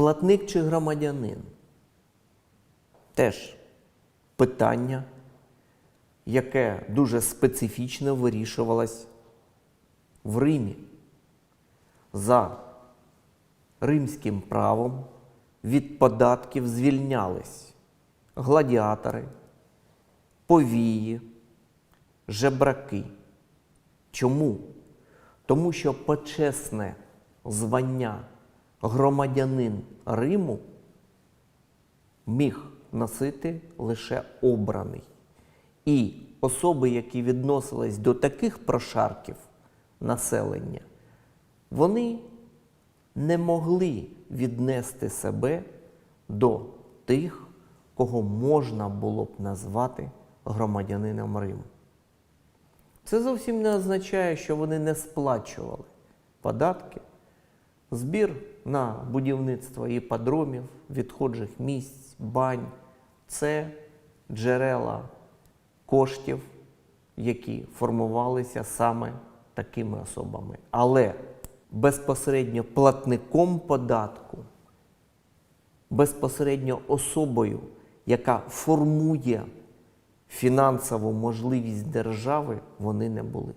платник чи громадянин? Теж питання, яке дуже специфічно вирішувалось в Римі. За римським правом від податків звільнялись гладіатори, повії, жебраки. Чому? Тому що почесне звання громадянин Риму міг носити лише обраний. І особи, які відносились до таких прошарків населення, вони не могли віднести себе до тих, кого можна було б назвати громадянином Риму. Це зовсім не означає, що вони не сплачували податки, збір на будівництво іпподромів, відходжих місць, бань це джерела коштів, які формувалися саме такими особами. Але безпосередньо платником податку, безпосередньо особою, яка формує фінансову можливість держави, вони не були.